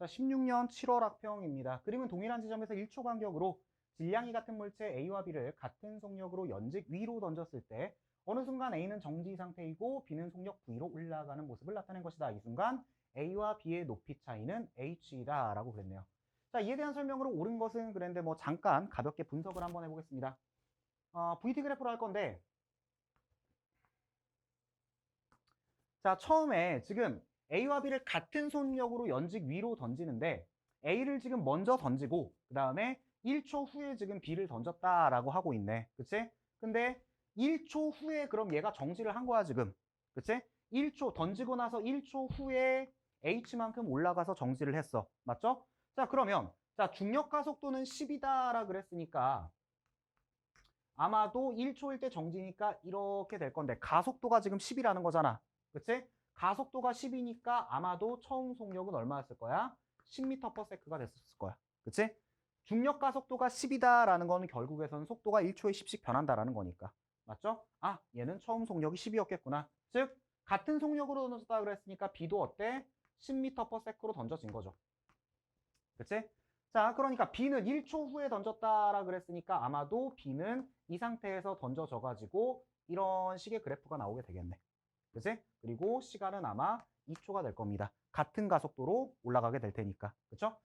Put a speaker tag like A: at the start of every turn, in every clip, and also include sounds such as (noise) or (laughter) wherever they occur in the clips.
A: 자, 16년 7월 학평입니다. 그림은 동일한 지점에서 1초 간격으로 질량이 같은 물체 A와 B를 같은 속력으로 연직 위로 던졌을 때 어느 순간 A는 정지 상태이고 B는 속력 V로 올라가는 모습을 나타낸 것이다. 이 순간 A와 B의 높이 차이는 H이다 라고 그랬네요. 자, 이에 대한 설명으로 옳은 것은 그랬는데 뭐 잠깐 가볍게 분석을 한번 해보겠습니다. 어, VT 그래프로 할 건데 자, 처음에 지금 A와 B를 같은 속력으로 연직 위로 던지는데 A를 지금 먼저 던지고 그 다음에 1초 후에 지금 B를 던졌다라고 하고 있네. 그치? 근데 1초 후에 그럼 얘가 정지를 한 거야 지금. 그치? 1초 던지고 나서 1초 후에 H만큼 올라가서 정지를 했어. 맞죠? 자 그러면 자 중력 가속도는 10이다라 그랬으니까 아마도 1초일 때 정지니까 이렇게 될 건데 가속도가 지금 10이라는 거잖아. 그치? 가속도가 10이니까 아마도 처음 속력은 얼마였을 거야? 10m/s가 됐었을 거야. 그치? 중력 가속도가 10이다라는 거는 결국에선 속도가 1초에 10씩 변한다라는 거니까. 맞죠? 아, 얘는 처음 속력이 10이었겠구나. 즉, 같은 속력으로 던졌다 그랬으니까 B도 어때? 10m/s로 던져진 거죠. 그치? 자, 그러니까 B는 1초 후에 던졌다라 그랬으니까 아마도 B는 이 상태에서 던져져 가지고 이런 식의 그래프가 나오게 되겠네. 그치? 그리고 시간은 아마 2초가 될 겁니다. 같은 가속도로 올라가게 될 테니까. 그쵸?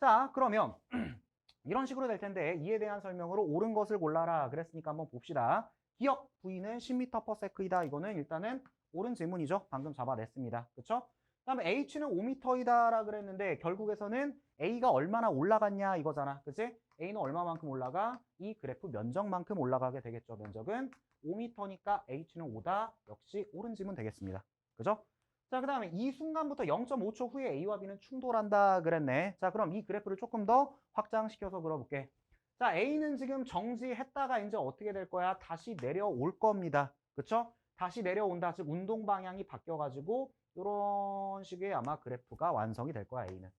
A: 자, 그러면 (clears throat) 이런 식으로 될 텐데 이에 대한 설명으로 옳은 것을 골라라 그랬으니까 한번 봅시다. 기억 V는 10m/s이다. 이거는 일단은 옳은 질문이죠. 방금 잡아냈습니다. 그쵸? 그 다음에 H는 5m이다라 그랬는데 결국에서는 A가 얼마나 올라갔냐 이거잖아. 그치? A는 얼마만큼 올라가? 이 그래프 면적만큼 올라가게 되겠죠. 면적은 5m니까 H는 5다. 역시 옳은 질문 되겠습니다. 그죠? 자, 그 다음에 이 순간부터 0.5초 후에 A와 B는 충돌한다 그랬네. 자, 그럼 이 그래프를 조금 더 확장시켜서 그려볼게. 자, A는 지금 정지했다가 이제 어떻게 될 거야? 다시 내려올 겁니다. 그쵸? 다시 내려온다. 즉, 운동 방향이 바뀌어가지고 이런 식의 아마 그래프가 완성이 될 거야, A는.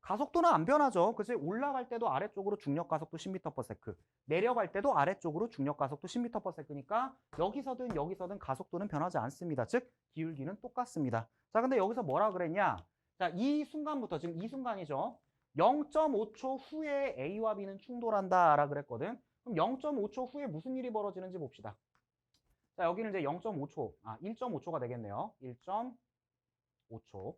A: 가속도는 안 변하죠. 그치? 올라갈 때도 아래쪽으로 중력 가속도 10m/s. 내려갈 때도 아래쪽으로 중력 가속도 10m/s니까 여기서든 여기서든 가속도는 변하지 않습니다. 즉 기울기는 똑같습니다. 자, 근데 여기서 뭐라 그랬냐? 자, 이 순간부터 지금 이 순간이죠. 0.5초 후에 A와 B는 충돌한다라 그랬거든. 그럼 0.5초 후에 무슨 일이 벌어지는지 봅시다. 자, 여기는 이제 0.5초, 아, 1.5초가 되겠네요. 1.5초.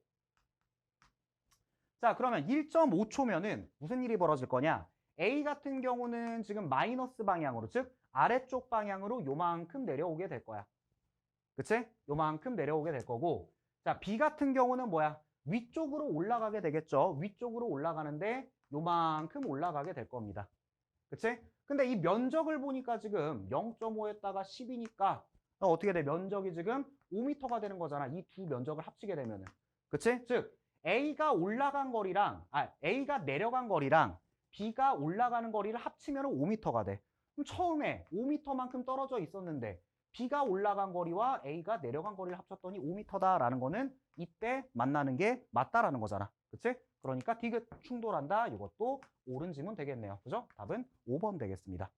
A: 자, 그러면 1.5초면은 무슨 일이 벌어질 거냐? A 같은 경우는 지금 마이너스 방향으로, 즉 아래쪽 방향으로 요만큼 내려오게 될 거야. 그치? 요만큼 내려오게 될 거고 자, B 같은 경우는 뭐야? 위쪽으로 올라가게 되겠죠. 위쪽으로 올라가는데 요만큼 올라가게 될 겁니다. 그치? 근데 이 면적을 보니까 지금 0.5에다가 10이니까 어떻게 돼? 면적이 지금 5m가 되는 거잖아. 이 두 면적을 합치게 되면은. 그치? 즉 A가 올라간 거리랑 아 A가 내려간 거리랑 B가 올라가는 거리를 합치면 5m가 돼. 그럼 처음에 5m만큼 떨어져 있었는데 B가 올라간 거리와 A가 내려간 거리를 합쳤더니 5m다라는 거는 이때 만나는 게 맞다라는 거잖아. 그치? 그러니까 디귿 충돌한다. 이것도 옳은 질문 되겠네요. 그죠? 답은 5번 되겠습니다.